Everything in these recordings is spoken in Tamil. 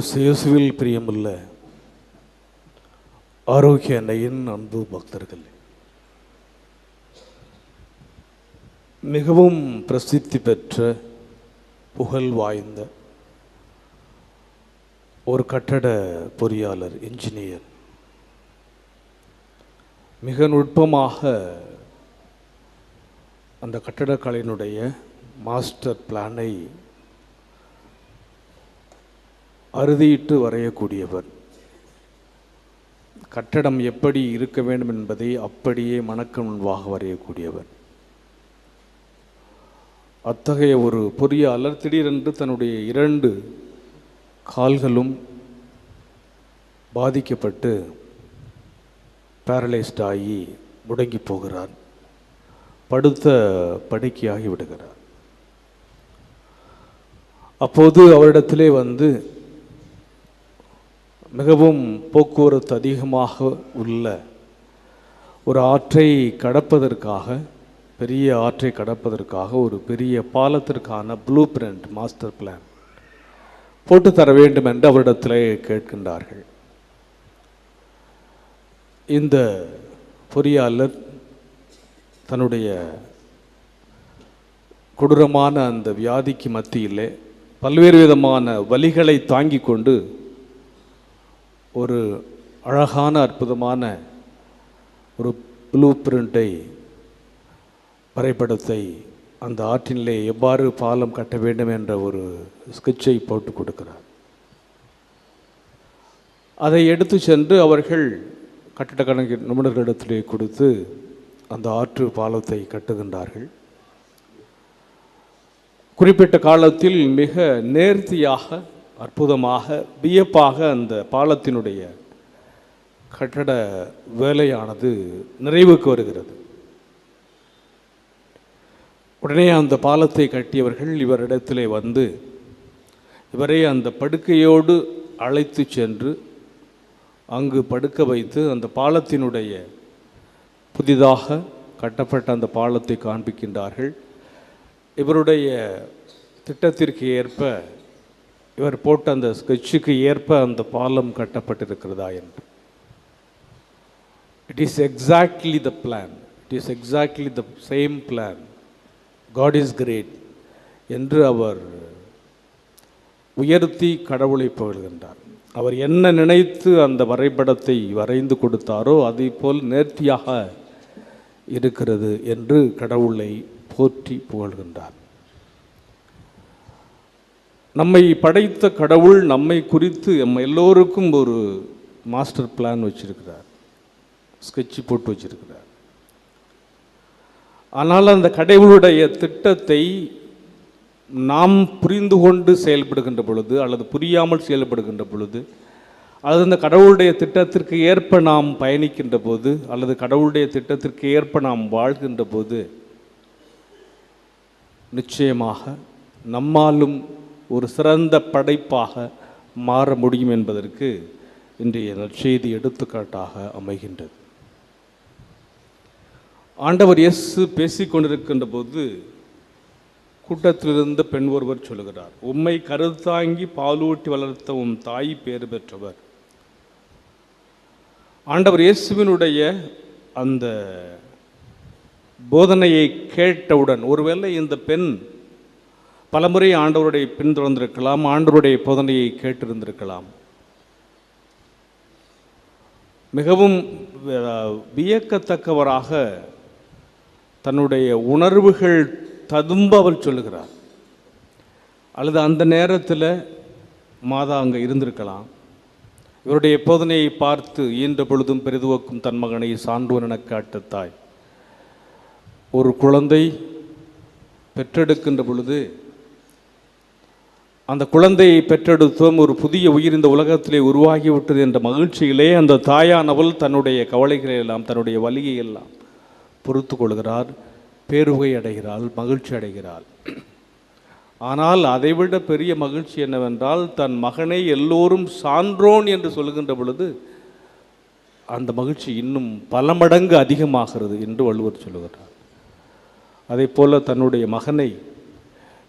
கிறிஸ்து இயேசுவில் பிரியமுள்ள ஆரோக்கிய அன்னையின் அன்பு பக்தர்கள். மிகவும் பிரசித்தி பெற்ற புகழ் வாய்ந்த ஒரு கட்டட பொறியாளர் இன்ஜினியர். மிக நுட்பமாக அந்த கட்டடக்கலையினுடைய மாஸ்டர் பிளானை அறுதியிட்டு வரையக்கூடியவர். கட்டடம் எப்படி இருக்க வேண்டும் என்பதை அப்படியே மணக்க முன்பாக வரையக்கூடியவர். அத்தகைய ஒரு பொறியாளர் திடீரென்று தன்னுடைய இரண்டு கால்களும் பாதிக்கப்பட்டு பேரலைஸ்ட் ஆகி முடங்கி போகிறார். படுத்த படுக்கையாகி விடுகிறார். அப்போது அவரிடத்திலே வந்து மிகவும் போக்குவரத்து அதிகமாக உள்ள ஒரு ஆற்றை கடப்பதற்காக பெரிய ஆற்றை கடப்பதற்காக ஒரு பெரிய பாலத்திற்கான ப்ளூ பிரிண்ட் மாஸ்டர் பிளான் போட்டு தர வேண்டும் என்று அவரிடத்தில் கேட்கின்றார்கள். இந்த பொறியாளர் தன்னுடைய கொடூரமான அந்த வியாதிக்கு மத்தியிலே பல்வேறு விதமான வலிகளை தாங்கிக் கொண்டு ஒரு அழகான அற்புதமான ஒரு ப்ளூ பிரிண்டை வரைபடத்தை அந்த ஆற்றினிலே எவ்வாறு பாலம் கட்ட வேண்டும் என்ற ஒரு ஸ்கெட்சை போட்டு கொடுக்கிறார். அதை எடுத்து சென்று அவர்கள் கட்டிட கணக்கு நிபுணர்களிடத்திலே கொடுத்து அந்த ஆற்று பாலத்தை கட்டுகின்றார்கள். குறிப்பிட்ட காலத்தில் மிக நேர்த்தியாக அற்புதமாக வியப்பாக அந்த பாலத்தினுடைய கட்டட வேலையானது நிறைவுக்கு வருகிறது. உடனே அந்த பாலத்தை கட்டியவர்கள் இவரிடத்திலே வந்து இவரை அந்த படுக்கையோடு அழைத்து சென்று அங்கு படுக்க வைத்து அந்த பாலத்தினுடைய புதிதாக கட்டப்பட்ட அந்த பாலத்தை காண்பிக்கின்றார்கள். இவருடைய திட்டத்திற்கு ஏற்ப இவர் போட்ட அந்த ஸ்கெட்சுக்கு ஏற்ப அந்த பாலம் கட்டப்பட்டிருக்கிறதா என்று. It is exactly the plan it is exactly the same plan God is great என்று அவர் உயர்த்தி கடவுளை புகழ்கின்றார். அவர் என்ன நினைத்து அந்த வரைபடத்தை வரைந்து கொடுத்தாரோ அதை போல் நேர்த்தியாக இருக்கிறது என்று கடவுளை போற்றி புகழ்கின்றார். நம்மை படைத்த கடவுள் நம்மை குறித்து நம்ம எல்லோருக்கும் ஒரு மாஸ்டர் பிளான் வச்சுருக்கிறார். ஸ்கெட்சு போட்டு வச்சிருக்கிறார். ஆனால் அந்த கடவுளுடைய திட்டத்தை நாம் புரிந்து கொண்டு செயல்படுகின்ற பொழுது அல்லது புரியாமல் செயல்படுகின்ற பொழுது அல்லது அந்த கடவுளுடைய திட்டத்திற்கு ஏற்ப நாம் பயணிக்கின்ற போது அல்லது கடவுளுடைய திட்டத்திற்கு ஏற்ப நாம் வாழ்கின்ற போது நிச்சயமாக நம்மாலும் ஒரு சிறந்த படைப்பாக மாற முடியும் என்பதற்கு இன்றைய நற்செய்தி எடுத்துக்காட்டாக அமைகின்றது. ஆண்டவர் இயேசு பேசிக்கொண்டிருக்கின்ற போது கூட்டத்திலிருந்த பெண் ஒருவர் சொல்லுகிறார் உம்மை கருத்தாங்கி பாலூட்டி வளர்த்த உம் தாய் பேறு பெற்றவர். ஆண்டவர் இயேசுவினுடைய அந்த போதனையை கேட்டவுடன் ஒருவேளை இந்த பெண் பலமுறை ஆண்டவருடைய பின்தொடர்ந்திருக்கலாம் ஆண்டவருடைய போதனையை கேட்டிருந்திருக்கலாம். மிகவும் வியக்கத்தக்கவராக தன்னுடைய உணர்வுகள் ததும்ப அவர் சொல்லுகிறார். அல்லது அந்த நேரத்தில் மாதா அங்கே இருந்திருக்கலாம். இவருடைய போதனையை பார்த்து ஈன்ற பொழுதும் பெரிதுவக்கும் தன் மகனை சான்றோன் என காட்டத்தாய். ஒரு குழந்தை பெற்றெடுக்கின்ற பொழுது அந்த குழந்தையை பெற்றெடுத்தோம் ஒரு புதிய உயிர் இந்த உலகத்திலே உருவாகிவிட்டது என்ற மகிழ்ச்சியிலே அந்த தாயானவள் தன்னுடைய கவலைகளை எல்லாம் தன்னுடைய வலியை எல்லாம் பொறுத்து கொள்கிறார் பேருகை அடைகிறாள் மகிழ்ச்சி அடைகிறாள். ஆனால் அதைவிட பெரிய மகிழ்ச்சி என்னவென்றால் தன் மகனை எல்லோரும் சான்றோன் என்று சொல்கின்ற பொழுது அந்த மகிழ்ச்சி இன்னும் பல மடங்கு அதிகமாகிறது என்று வள்ளுவர் சொல்லுகிறார். அதே போல் தன்னுடைய மகனை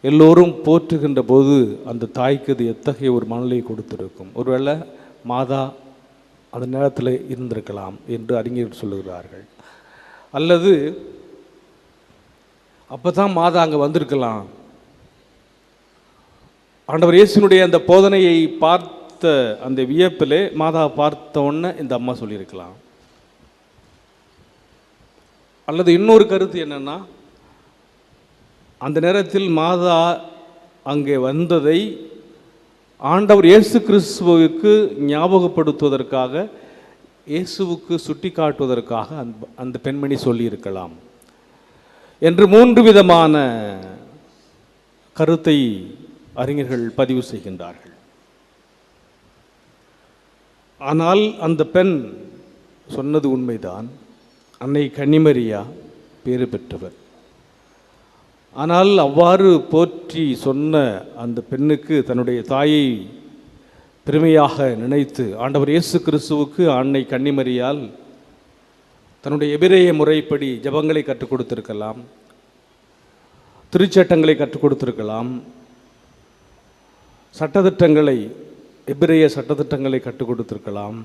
எல்லோரும் போற்றுகின்ற போது அந்த தாய்க்கு அது எத்தகைய ஒரு மனநிலையை கொடுத்திருக்கும்? ஒருவேளை மாதா அந்த நேரத்தில் இருந்திருக்கலாம் என்று அறிஞர்கள் சொல்லுகிறார்கள். அல்லது அப்போ தான் மாதா அங்கே வந்திருக்கலாம். ஆண்டவர் இயேசுனுடைய அந்த போதனையை பார்த்த அந்த வியப்பிலே மாதா பார்த்த உடனே இந்த அம்மா சொல்லியிருக்கலாம். அல்லது இன்னொரு கருத்து என்னென்னா அந்த நேரத்தில் மாதா அங்கே வந்ததை ஆண்டவர் இயேசு கிறிஸ்துவுக்கு ஞாபகப்படுத்துவதற்காக இயேசுவுக்கு சுட்டி காட்டுவதற்காக அந்த அந்த பெண்மணி சொல்லியிருக்கலாம். என்று மூன்று விதமான கருத்தை அறிஞர்கள் பதிவு செய்கின்றார்கள். ஆனால் அந்த பெண் சொன்னது உண்மைதான். அன்னை கன்னிமரியா பேறு பெற்றவர். ஆனால் அவ்வாறு போற்றி சொன்ன அந்த பெண்ணுக்கு தன்னுடைய தாயை பெருமையாக நினைத்து ஆண்டவர் இயேசு கிறிஸ்துவுக்கு அன்னை கன்னிமரியால் தன்னுடைய எபிரேய முறைப்படி ஜபங்களை கற்றுக் கொடுத்திருக்கலாம் திருச்சட்டங்களை கற்றுக் கொடுத்திருக்கலாம் சட்டத்திட்டங்களை எபிரேய சட்டத்திட்டங்களை கற்றுக் கொடுத்திருக்கலாம்.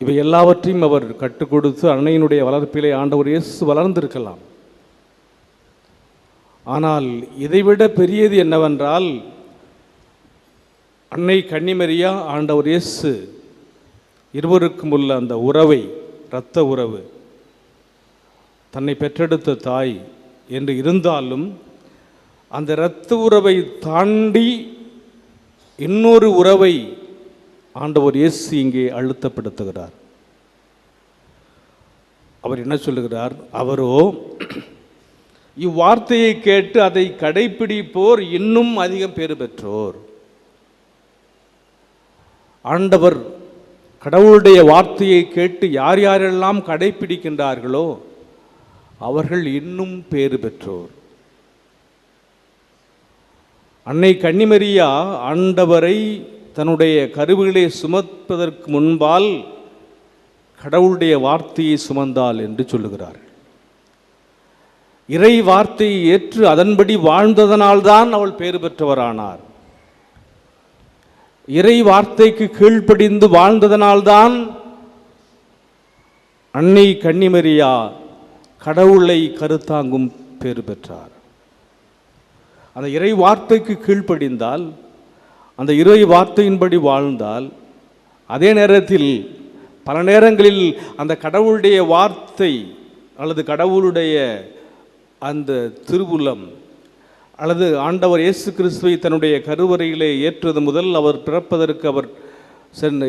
இவை எல்லாவற்றையும் அவர் கற்றுக் கொடுத்து அன்னையினுடைய வளர்ப்பிலே ஆண்டவர் இயேசு வளர்ந்திருக்கலாம். ஆனால் இதைவிட பெரியது என்னவென்றால் அன்னை கன்னிமரியா ஆண்டவர் இயேசு இருவருக்கும் உள்ள அந்த உறவை இரத்த உறவு தன்னை பெற்றெடுத்த தாய் என்று இருந்தாலும் அந்த இரத்த உறவை தாண்டி இன்னொரு உறவை ஆண்டவர் இயேசு இங்கே அழுத்தப்படுத்துகிறார். அவர் என்ன சொல்லுகிறார்? அவரோ இவ்வார்த்தையை கேட்டு அதை கடைப்பிடிப்போர் இன்னும் அதிகம் பேறு பெற்றோர். ஆண்டவர் கடவுளுடைய வார்த்தையை கேட்டு யார் யாரெல்லாம் கடைப்பிடிக்கின்றார்களோ அவர்கள் இன்னும் பேறு பெற்றோர். அன்னை கன்னிமரியா ஆண்டவரை தன்னுடைய கருவிகளை சுமப்பதற்கு முன்பால் கடவுளுடைய வார்த்தையை சுமந்தாள் என்று சொல்லுகிறார்கள். இறை வார்த்தையை ஏற்று அதன்படி வாழ்ந்ததனால்தான் அவள் பேறு பெற்றவரானார். இறை வார்த்தைக்கு கீழ்ப்படிந்து வாழ்ந்ததனால்தான் அன்னை கன்னிமரியா கடவுளை கருத்தாங்கும் பேறு பெற்றார். அந்த இறை வார்த்தைக்கு கீழ்ப்படிந்தால் அந்த இறை வார்த்தையின்படி வாழ்ந்தால் அதே நேரத்தில் பல நேரங்களில் அந்த கடவுளுடைய வார்த்தை அல்லது கடவுளுடைய அந்த திருவுளம் அல்லது ஆண்டவர் இயேசு கிறிஸ்துவை தன்னுடைய கருவறையிலே ஏற்றது முதல் அவர் பிறப்பதற்கு அவர் சென்ற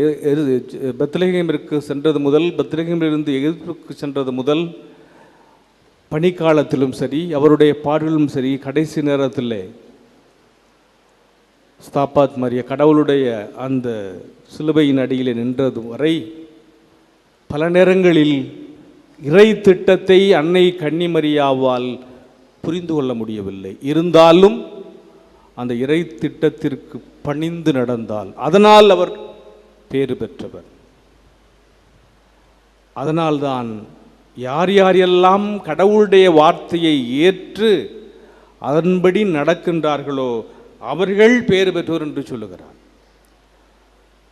பெத்லகேமிற்கு சென்றது முதல் பெத்லகேமிலிருந்து எகிப்துக்கு சென்றது முதல் பனிக்காலத்திலும் சரி அவருடைய பாடலும் சரி கடைசி நேரத்தில் ஸ்தாபாத் மரிய கடவுளுடைய அந்த சிலுவையின் அடியிலே நின்றது வரை பல நேரங்களில் இறை திட்டத்தை அன்னை கன்னிமரியாவால் புரிந்து கொள்ள முடியவில்லை. இருந்தாலும் அந்த இறை திட்டத்திற்கு பணிந்து நடந்தால் அதனால் அவர் பேறு பெற்றவர். அதனால்தான் யார் யாரெல்லாம் கடவுளுடைய வார்த்தையை ஏற்று அதன்படி நடக்கின்றார்களோ அவர்கள் பேறு பெற்றோர் என்று சொல்லுகிறார்.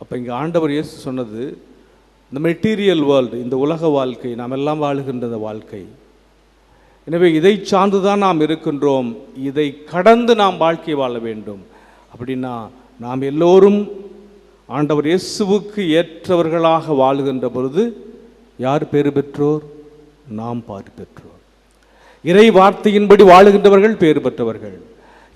அப்போ இங்கே ஆண்டவர் இயேசு சொன்னது இந்த மெட்டீரியல் வேர்ல்டு இந்த உலக வாழ்க்கை நாம் எல்லாம் வாழ்கின்ற வாழ்க்கை. எனவே இதை சார்ந்துதான் நாம் இருக்கின்றோம். இதை கடந்து நாம் வாழ்க்கை வாழ வேண்டும். அப்படின்னா நாம் எல்லோரும் ஆண்டவர் இயேசுவுக்கு ஏற்றவர்களாக வாழுகின்ற பொழுது யார் பேறு பெற்றோர்? நாம் பார் பெற்றோர். இறை வார்த்தையின்படி வாழுகின்றவர்கள் பேறு பெற்றவர்கள்.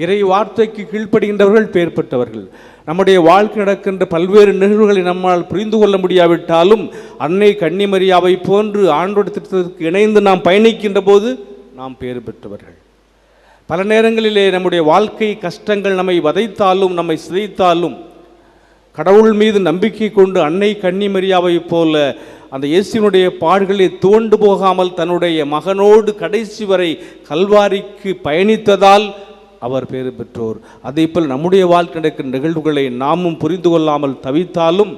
இறை வார்த்தைக்கு கீழ்ப்படுகின்றவர்கள் பேர் பெற்றவர்கள். நம்முடைய வாழ்க்கை நடக்கின்ற பல்வேறு நிகழ்வுகளை நம்மால் புரிந்து கொள்ள முடியாவிட்டாலும் அன்னை கன்னிமரியாவை போன்று ஆண்டோட திட்டத்திற்கு இணைந்து நாம் பயணிக்கின்ற போது நாம் பேர் பெற்றவர்கள். பல நேரங்களிலே நம்முடைய வாழ்க்கை கஷ்டங்கள் நம்மை வதைத்தாலும் நம்மை சிதைத்தாலும் கடவுள் மீது நம்பிக்கை கொண்டு அன்னை கன்னிமரியாவை போல அந்த இயேசுவினுடைய பாடுகளை தோண்டு போகாமல் தன்னுடைய மகனோடு கடைசி வரை கல்வாரிக்கு பயணித்ததால் அவர் பேறு பெற்றோர். அதே போல் நம்முடைய வாழ்க்கை நடக்கும் நிகழ்வுகளை நாமும் புரிந்து கொள்ளாமல் தவித்தாலும்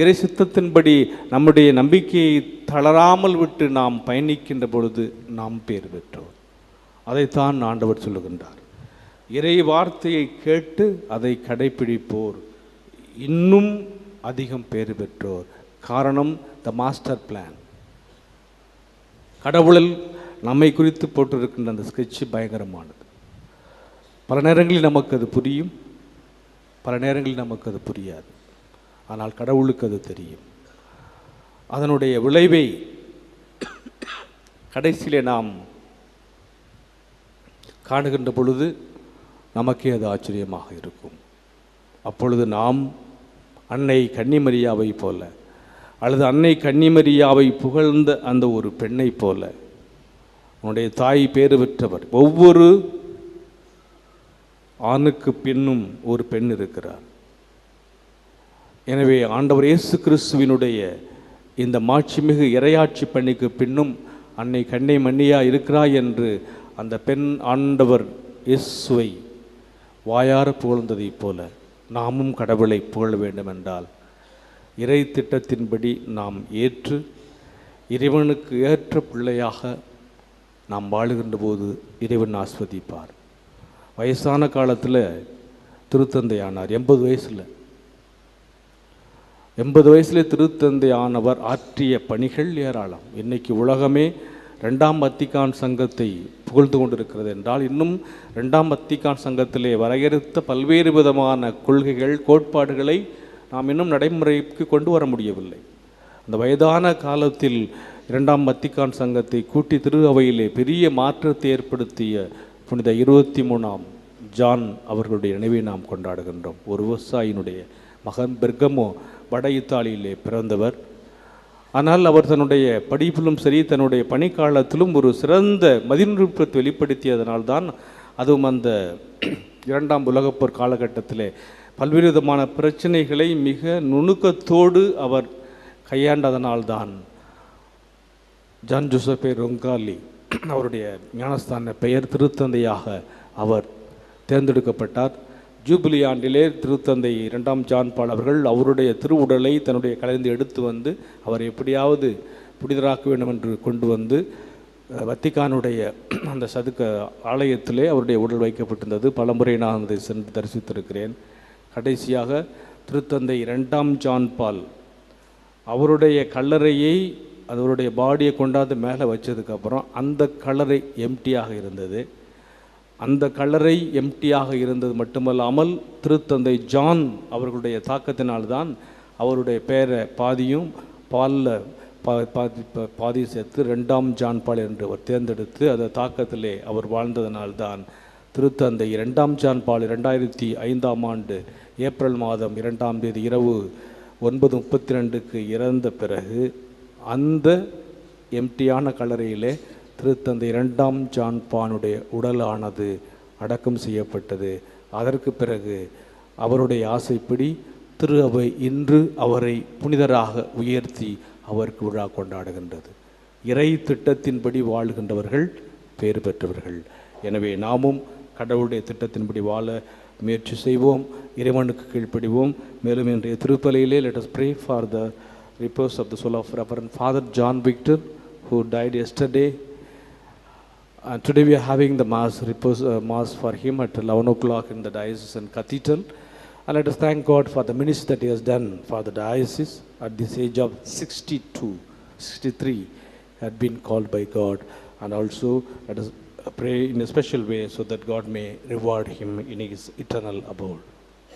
இறை சித்தத்தின்படி நம்முடைய நம்பிக்கையை தளராமல் விட்டு நாம் பயணிக்கின்ற பொழுது நாம் பேர் பெற்றோர். அதைத்தான் ஆண்டவர் சொல்லுகின்றார். இறை வார்த்தையை கேட்டு அதை கடைப்பிடிப்போர் இன்னும் அதிகம் பேர் பெற்றோர். காரணம் த மாஸ்டர் பிளான் கடவுளில் நம்மை குறித்து போட்டிருக்கின்ற அந்த ஸ்கெட்ச் பயங்கரமானது. பல நேரங்களில் நமக்கு அது புரியும். பல நேரங்களில் நமக்கு அது புரியாது. ஆனால் கடவுளுக்கு அது தெரியும். அதனுடைய விளைவை கடைசியிலே நாம் காணுகின்ற பொழுது நமக்கே அது ஆச்சரியமாக இருக்கும். அப்பொழுது நாம் அன்னை கன்னிமரியாவை போல அல்லது அன்னை கன்னிமரியாவை புகழ்ந்த அந்த ஒரு பெண்ணை போல உன்னுடைய தாய் பேறு பெற்றவர் ஒவ்வொரு ஆணுக்கு பின்னும் ஒரு பெண் இருக்கிறார். எனவே ஆண்டவர் இயேசு கிறிஸ்துவினுடைய இந்த மாட்சிமிகு இரையாட்சி பணிக்கு பின்னும் அன்னை கண்ணை மன்னியா இருக்கிறாய் என்று அந்த பெண் ஆண்டவர் இயேசுவை வாயார புகழ்ந்ததைப் போல நாமும் கடவுளை புகழ வேண்டும் என்றால் இறை திட்டத்தின்படி நாம் ஏற்று இறைவனுக்கு ஏற்ற பிள்ளையாக நாம் வாழுகின்ற போது இறைவன் ஆஸ்வதிப்பார். வயசான காலத்தில் திருத்தந்தை ஆனார் எண்பது வயசில். எண்பது வயசில் திருத்தந்தை ஆனவர் ஆற்றிய பணிகள் ஏராளம். இன்னைக்கு உலகமே ரெண்டாம் வத்திக்கான் சங்கத்தை புகழ்ந்து கொண்டிருக்கிறது என்றால் இன்னும் ரெண்டாம் வத்திக்கான் சங்கத்திலே வரையறுத்த பல்வேறு விதமான கொள்கைகள் கோட்பாடுகளை நாம் இன்னும் நடைமுறைக்கு கொண்டு வர முடியவில்லை. அந்த வயதான காலத்தில் இரண்டாம் வத்திக்கான் சங்கத்தை கூட்டி திரு அவையிலே பெரிய மாற்றத்தை ஏற்படுத்திய புனித இருபத்தி மூணாம் ஜான் அவர்களுடைய நினைவை நாம் கொண்டாடுகின்றோம். ஒரு விவசாயினுடைய மகன் பெர்கமோ வட இத்தாலியிலே பிறந்தவர். ஆனால் அவர் தன்னுடைய படிப்பிலும் சரி தன்னுடைய பணிக்காலத்திலும் ஒரு சிறந்த மதிநுட்பத்தை வெளிப்படுத்தியதனால்தான் அதுவும் அந்த இரண்டாம் உலகப்போர் காலகட்டத்திலே பல்வேறு விதமான பிரச்சனைகளை மிக நுணுக்கத்தோடு அவர் கையாண்டதனால்தான் ஜான் ஜோசப்பே ரொங்காலி அவருடைய ஞானஸ்தான பெயர் திருத்தந்தையாக அவர் தேர்ந்தெடுக்கப்பட்டார். ஜூபிலி ஆண்டிலே திருத்தந்தை இரண்டாம் ஜான்பால் அவர்கள் அவருடைய திருவுடலை தன்னுடைய கலைந்து எடுத்து வந்து அவர் எப்படியாவது புனிதராக்க வேண்டும் என்று கொண்டு வந்து வத்திகானுடைய வத்திக்கானுடைய அந்த சதுக்க ஆலயத்திலே அவருடைய உடல் வைக்கப்பட்டிருந்தது. பலமுறை நான் அதை சென்று தரிசித்திருக்கிறேன். கடைசியாக திருத்தந்தை இரண்டாம் ஜான்பால் அவருடைய கல்லறையை அவருடைய பாடியை கொண்டாந்து மேலே வச்சதுக்கப்புறம் அந்த கலரை எம்டியாக இருந்தது. அந்த கலரை எம்டியாக இருந்தது மட்டுமல்லாமல் திருத்தந்தை ஜான் அவர்களுடைய தாக்கத்தினால்தான் அவருடைய பெயரை பாதியும் பாலில் பா பாதி பாதி சேர்த்து ரெண்டாம் ஜான் பால் என்று அவர் தேர்ந்தெடுத்து அந்த தாக்கத்திலே அவர் வாழ்ந்ததனால்தான் திருத்தந்தை இரண்டாம் ஜான் பால் இரண்டாயிரத்தி ஐந்தாம் ஆண்டு ஏப்ரல் மாதம் இரண்டாம் தேதி இரவு ஒன்பது முப்பத்தி ரெண்டுக்கு இறந்த பிறகு அந்த எம்டியான கல்லறையிலே திருத்தந்தை இரண்டாம் ஜான்பானுடைய உடலானது அடக்கம் செய்யப்பட்டது. அதற்கு பிறகு அவருடைய ஆசைப்படி திரு அவை இன்று அவரை புனிதராக உயர்த்தி அவருக்கு விழா கொண்டாடுகின்றது. இறை திட்டத்தின்படி வாழ்கின்றவர்கள் பேர் பெற்றவர்கள். எனவே நாமும் கடவுளுடைய திட்டத்தின்படி வாழ முயற்சி செய்வோம். இறைவனுக்கு கீழ்ப்படிவோம். மேலும் இன்றைய திருப்பலையிலே let us pray for the repose of the soul of Reverend Father John Victor who died yesterday and today we are having the mass repose uh, mass for him at 11 o'clock in the diocesan cathedral. And let us thank God for the ministry that he has done for the diocese at this age of 62, 63, had been called by God. And also let us pray in a special way so that God may reward him in his eternal abode.